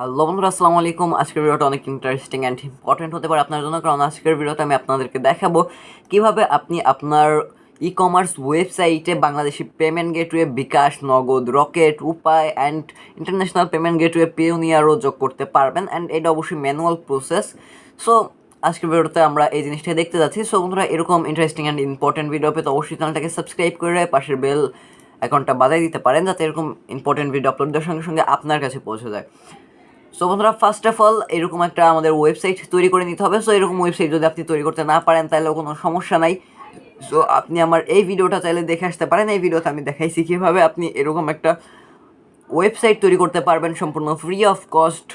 Hello বন্ধুরা, আসসালামু আলাইকুম। আজকের ভিডিওটা অনেক ইন্টারেস্টিং অ্যান্ড ইম্পর্টেন্ট হতে পারে আপনার জন্য, কারণ আজকের ভিডিওতে আমি আপনাদেরকে দেখাবো কীভাবে আপনি আপনার ই কমার্স ওয়েবসাইটে Bangladeshi payment gateway bKash, Nagad, Rocket, Upay and international payment gateway পেওনিয়ারও যোগ করতে পারবেন অ্যান্ড এটা অবশ্যই ম্যানুয়াল প্রসেস সো আজকের ভিডিওতে আমরা এই জিনিসটা দেখতে যাচ্ছি। সো বন্ধুরা, এরকম ইন্টারেস্টিং অ্যান্ড ইম্পর্টেন্ট ভিডিও পেতে অবশ্যই চ্যানেলটাকে সাবস্ক্রাইব করে পাশের বেল অ্যাকাউন্টটা বাজাই দিতে পারেন, যাতে এরকম ইম্পর্টেন্ট ভিডিও আপলোড সঙ্গে সঙ্গে আপনার কাছে পৌঁছে যায়। সো বন্ধুরা ফার্স্ট অফ অল এরকম একটা আমাদের ওয়েবসাইট তৈরি করে নিতে হবে। সো এরকম ওয়েবসাইট যদি আপনি তৈরি করতে না পারেন তাহলে কোনো সমস্যা নাই। সো আপনি আমার এই ভিডিওটা চাইলে দেখে আসতে পারেন। এই ভিডিওতে আমি দেখাইছি কীভাবে আপনি এরকম একটা ওয়েবসাইট তৈরি করতে পারবেন সম্পূর্ণ ফ্রি অফ কস্ট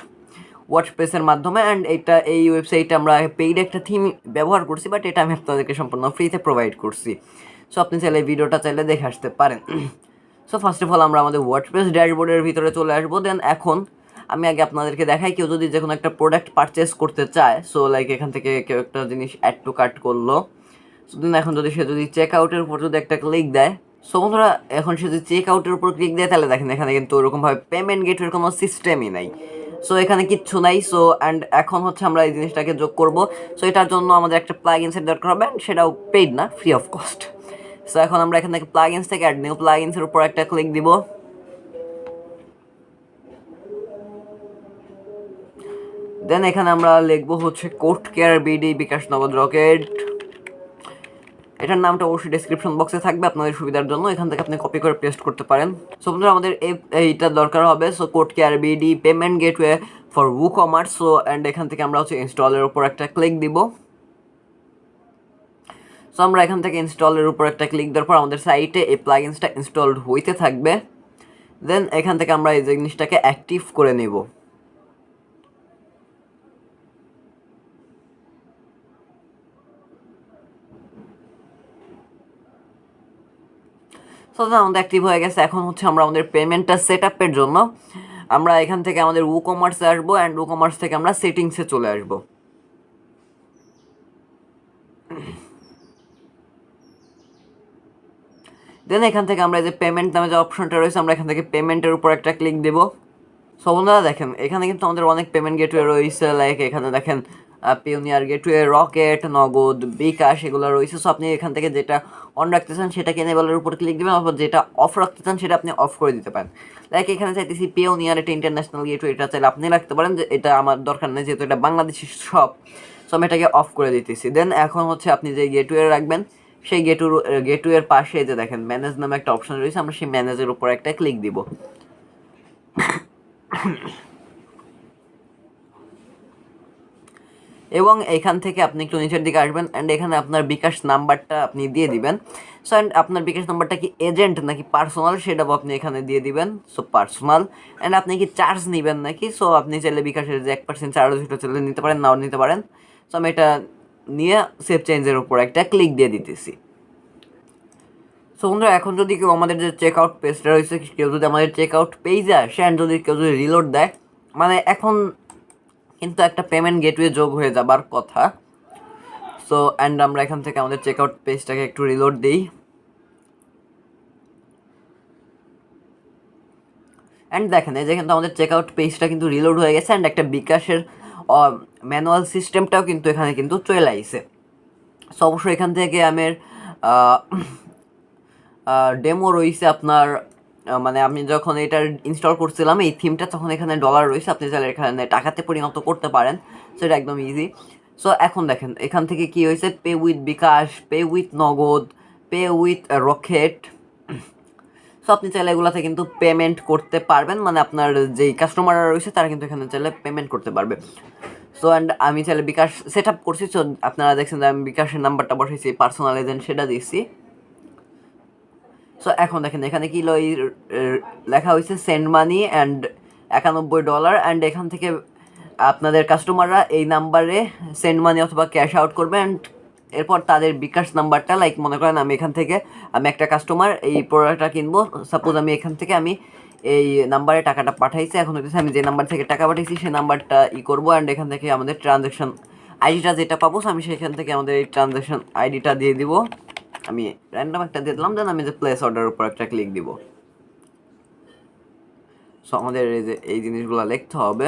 ওয়াটসপেসের মাধ্যমে। অ্যান্ড এটা, এই ওয়েবসাইটে আমরা পেইড একটা থিম ব্যবহার করছি বাট এটা আমি আপনাদেরকে সম্পূর্ণ ফ্রিতে প্রোভাইড করছি। সো আপনি চাইলে ভিডিওটা চাইলে দেখে আসতে পারেন। সো ফার্স্ট অফ অল আমরা আমাদের ওয়ার্ডপ্রেস ড্যাশবোর্ডের ভিতরে চলে আসব। দেন এখন আমি আগে আপনাদেরকে দেখাই, কেউ যদি যে কোনো একটা প্রোডাক্ট পারচেস করতে চায় সো লাইক এখান থেকে কেউ একটা জিনিস অ্যাড টু কার্ট করল। সো দেন এখন যদি সে যদি চেক আউটের উপর যদি একটা ক্লিক দেয় সো বন্ধুরা, এখন সে যদি চেক আউটের উপর ক্লিক দেয়, তাহলে দেখেন এখানে কিন্তু ওরকমভাবে পেমেন্ট গেটের কোনো সিস্টেমই নাই। সো এখানে কিচ্ছু নাই সো অ্যান্ড এখন হচ্ছে আমরা এই জিনিসটাকে যোগ করব। সো এটার জন্য আমাদের একটা প্লাগ ইনসের দরকার হবে, and সেটাও পেইড না ফ্রি অফ কস্ট সো এখন আমরা এখান থেকে প্লাগ ইনস থেকে অ্যাড নিউ প্লাগ ইনসের উপর একটা ক্লিক দিব। দেন এখানে আমরা লিখব হচ্ছে কোর্ট কেয়ার বিডি বিকাশ নগদ রকেট। এটার নামটা অবশ্যই ডেসক্রিপশন বক্সে থাকবে আপনাদের সুবিধার জন্য, এখান থেকে আপনি কপি করে পেস্ট করতে পারেন। সো বন্ধুরা, আমাদের এই- এইটা দরকার হবে। So code care BD payment gateway for WooCommerce so and এখান থেকে আমরা হচ্ছে ইনস্টলের উপর একটা ক্লিক দিব। সো আমরা এখান থেকে ইনস্টলের উপর একটা ক্লিক দেওয়ার পর আমাদের সাইটে এই প্লাগিনসটা ইনস্টলড হইতে থাকবে। দেন এখান থেকে আমরা এই জিনিসটাকে অ্যাক্টিভ করে নেব। সো আমাদের অ্যাক্টিভ হয়ে গেছে। এখন হচ্ছে আমরা আমাদের পেমেন্টটা সেট আপের জন্য। আমরা এখান থেকে আমাদের উ কমার্সে আসব অ্যান্ড উ কমার্স থেকে আমরা সেটিংসে চলে আসব। দেন এখান থেকে আমরা যে পেমেন্ট নামে যে অপশনটা রয়েছে, আমরা এখান থেকে পেমেন্টের উপর একটা ক্লিক দেব। সো দেখেন, এখানে কিন্তু আমাদের অনেক পেমেন্ট গেটওয়ে রয়েছে লাইক এখানে দেখেন পিওনিয়ার গেটওয়ে রকেট নগদ, বিকাশ এগুলো রয়েছে। সো আপনি এখান থেকে যেটা অন রাখতে চান সেটাকে এনেবলের উপর ক্লিক দেবেন অথবা যেটা অফ রাখতে চান সেটা আপনি অফ করে দিতে পারেন। লাইক এখানে চাইতেছি পিওনিয়ার এটা ইন্টারন্যাশনাল গেটওয়ে এটা চাইলে আপনি রাখতে পারেন। যে, এটা আমার দরকার নেই, যেহেতু এটা বাংলাদেশি সব। সো আমি এটাকে অফ করে দিতেছি। দেন এখন হচ্ছে আপনি যে গেটওয়ে রাখবেন, সেই গেটুর গেটওয়ের পাশে যে দেখেন ম্যানেজ নামে একটা অপশন রয়েছে, আমরা সেই ম্যানেজের উপর একটা ক্লিক দিব। এবং এখান থেকে আপনি একটু নিচের দিকে আসবেন অ্যান্ড এখানে আপনার বিকাশ নাম্বারটা আপনি দিয়ে দিবেন। সো অ্যান্ড আপনার বিকাশ নাম্বারটা কি এজেন্ট নাকি পার্সোনাল সেটাও আপনি এখানে দিয়ে দিবেন। সো পার্সোনাল অ্যান্ড আপনি কি চার্জ নেবেন নাকি? সো আপনি চাইলে বিকাশের যে এক পার্সেন্ট চার্জ সেটা চাইলে নিতে পারেন, নাও নিতে পারেন। সো আমি এটা নিয়ে সেভ চেঞ্জের উপর একটা ক্লিক দিয়ে দিতেছি। সো বন্ধুরা, এখন যদি কেউ আমাদের যে চেক আউট পেজটা রয়েছে, কেউ যদি আমাদের চেক আউট পেজে আসে অ্যান্ড যদি কেউ যদি রিলোড দেয় মানে এখন কিন্তু একটা পেমেন্ট গেটওয়ে যোগ হয়ে যাবার কথা। সো অ্যান্ড আমরা এখান থেকে আমাদের চেক আউট পেজটাকে একটু রিলোড দিই। অ্যান্ড দেখেন, এই যে কিন্তু আমাদের চেক আউট পেজটা কিন্তু রিলোড হয়ে গেছে অ্যান্ড একটা বিকাশের ম্যানুয়াল সিস্টেমটাও কিন্তু এখানে কিন্তু চলে আইছে। সো অবশ্যই এখান থেকে আমার ডেমো রয়েছে আপনার মানে আমি যখন এটা ইনস্টল করছিলাম, এই থিমটা তখন এখানে ডলার রয়েছে, আপনি চাইলে এখানে টাকাতে পরিণত করতে পারেন। সেটা একদম ইজি সো এখন দেখেন, এখান থেকে কি হয়েছে? Pay with bKash pay with Nagad pay with Rocket so আপনি চাইলে এগুলাতে কিন্তু পেমেন্ট করতে পারবেন। মানে আপনার যেই কাস্টমাররা রয়েছে, তারা কিন্তু এখানে চাইলে পেমেন্ট করতে পারবে। সো অ্যান্ড আমি চাইলে বিকাশ সেট আপ করছি। সো আপনারা দেখছেন যে আমি বিকাশের নাম্বারটা বসাইছি পার্সোনাল এজেন্ট সেটা দিয়েছি সো এখন দেখেন, এখানে কি লই লেখা হয়েছে সেন্ড মানি অ্যান্ড একানব্বই ডলার অ্যান্ড এখান থেকে আপনাদের কাস্টমাররা এই নাম্বারে সেন্ড মানি অথবা ক্যাশ আউট করবে অ্যান্ড এরপর তাদের বিকাশ নাম্বারটা লাইক মনে করেন আমি এখান থেকে, আমি একটা কাস্টমার এই প্রোডাক্টটা কিনবো। সাপোজ আমি এখান থেকে আমি এই নাম্বারে টাকাটা পাঠাইছি, এখন হচ্ছে আমি যে নাম্বার থেকে টাকা পাঠিয়েছি সেই নাম্বারটা ই করব অ্যান্ড এখান থেকে আমাদের ট্রানজ্যাকশন আইডিটা যেটা পাবো, আমি সেখান থেকে আমাদের এই ট্রানজ্যাকশন আইডিটা দিয়ে দিব। আমি র্যান্ডাম একটা দিয়ে দিলাম দেন আমি যে প্লেস অর্ডার উপর একটা ক্লিক দিব। সো আমাদের এই যে, এই জিনিসগুলো লিখতে হবে।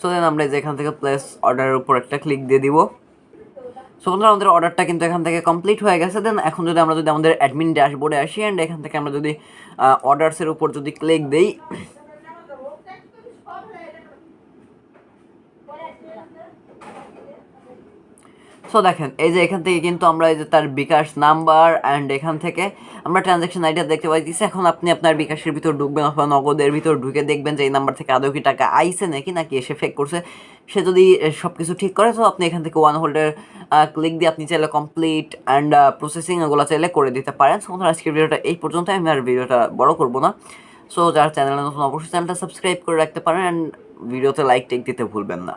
সো দেন আমরা যে এখান থেকে প্লেস অর্ডারের উপর একটা ক্লিক দিয়ে দিব। সো বন্ধুরা, আমাদের অর্ডারটা কিন্তু এখান থেকে কমপ্লিট হয়ে গেছে। দেন এখন যদি আমরা যদি আমাদের অ্যাডমিন ড্যাশবোর্ডে আসি অ্যান্ড এখান থেকে আমরা যদি অর্ডার্সের উপর যদি ক্লিক দিই সো দেখেন, এই যে এখান থেকে কিন্তু আমরা এই যে তার বিকাশ নাম্বার অ্যান্ড এখান থেকে আমরা ট্রানজ্যাকশন আইডিয়া দেখতে পাইতেছি। এখন আপনি আপনার বিকাশের ভিতর ঢুকবেন অথবা নগদের ভিতর ঢুকে দেখবেন যে এই নাম্বার থেকে আদৌ কি টাকা আইসে নাকি নাকি এসে ফেক করছে। সে যদি সব কিছু ঠিক করে, তো আপনি এখান থেকে ওয়ান হোল্ডের ক্লিক দিয়ে আপনি চাইলে কমপ্লিট অ্যান্ড প্রসেসিং এগুলো চাইলে করে দিতে পারেন। সো আজকের ভিডিওটা এই পর্যন্ত আমি আর ভিডিওটা বড় করব না। সো যারা চ্যানেলে নতুন, অবশ্যই চ্যানেলটা সাবস্ক্রাইব করে রাখতে পারেন অ্যান্ড ভিডিওতে লাইক টেক দিতে ভুলবেন না।